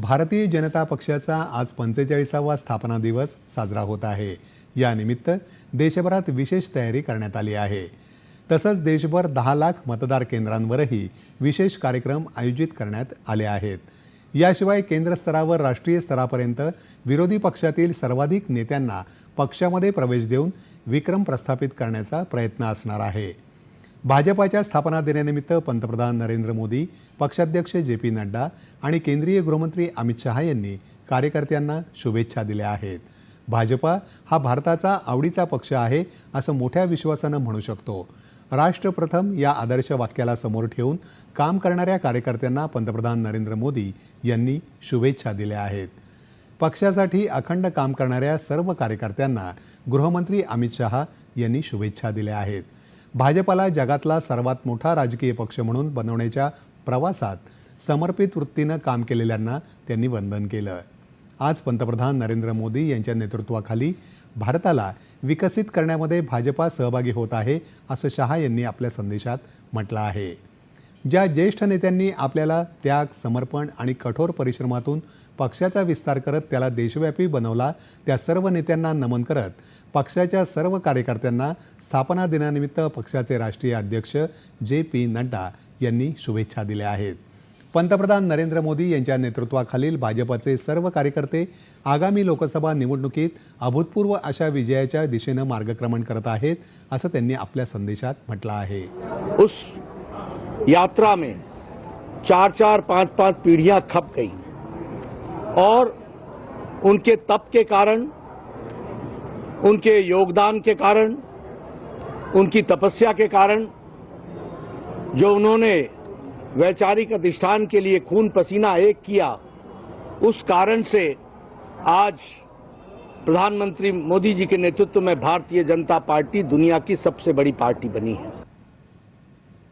भारतीय जनता पक्षाचा आज पंचेचाळीसावा स्थापना दिवस साजरा होत आहे. या निमित्त देशभरात विशेष तयारी करण्यात आली आहे. तसंच देशभर दहा लाख मतदार केंद्रांवरही विशेष कार्यक्रम आयोजित करण्यात आले आहेत. याशिवाय केंद्र स्तरावर राष्ट्रीय स्तरापर्यंत विरोधी पक्षातील सर्वाधिक नेत्यांना पक्षामध्ये प्रवेश देऊन विक्रम प्रस्थापित करण्याचा प्रयत्न असणार आहे. भाजपाच्या स्थापना दिनानिमित्त पंतप्रधान नरेंद्र मोदी पक्षाध्यक्ष जे पी नड्डा आणि केंद्रीय गृहमंत्री अमित शहा यांनी कार्यकर्त्यांना शुभेच्छा दिल्या आहेत. भाजपा हा भारताचा आवडीचा पक्ष आहे असं मोठ्या विश्वासानं म्हणू शकतो. राष्ट्रप्रथम या आदर्श वाक्याला समोर ठेवून काम करणाऱ्या कार्यकर्त्यांना पंतप्रधान नरेंद्र मोदी यांनी शुभेच्छा दिल्या आहेत. पक्षासाठी अखंड काम करणाऱ्या सर्व कार्यकर्त्यांना गृहमंत्री अमित शहा यांनी शुभेच्छा दिल्या आहेत. भाजपाला जगातला सर्वात मोठा राजकीय पक्ष म्हणून बनवण्याच्या प्रवासात समर्पित वृत्तीनं काम केलेल्यांना त्यांनी वंदन केलं. आज पंतप्रधान नरेंद्र मोदी यांच्या नेतृत्वाखाली भारताला विकसित करण्यामध्ये भाजपा सहभागी होत आहे असं शहा यांनी आपल्या संदेशात म्हटलं आहे. ज्या ज्येष्ठ नेत्यांनी आपल्याला त्याग समर्पण आणि कठोर परिश्रमातून पक्षाचा विस्तार करत त्याला देशव्यापी बनवला त्या सर्व नेत्यांना नमन करत पक्षाच्या सर्व कार्यकर्त्यांना स्थापना दिनानिमित्त पक्षाचे राष्ट्रीय अध्यक्ष जे पी नड्डा यांनी शुभेच्छा दिल्या आहेत. पंतप्रधान नरेंद्र मोदी यांच्या नेतृत्वाखालील भाजपचे सर्व कार्यकर्ते आगामी लोकसभा निवडणुकीत अभूतपूर्व अशा विजयाच्या दिशेनं मार्गक्रमण करत आहेत असं त्यांनी आपल्या संदेशात म्हटलं आहे. उस यात्रा में चार चार पाँच पाँच पीढ़ियाँ खप गई। और उनके तप के कारण, उनके योगदान के कारण, उनकी तपस्या के कारण, जो उन्होंने वैचारिक अधिष्ठान के लिए खून पसीना एक किया, उस कारण से आज प्रधानमंत्री मोदी जी के नेतृत्व में भारतीय जनता पार्टी दुनिया की सबसे बड़ी पार्टी बनी है।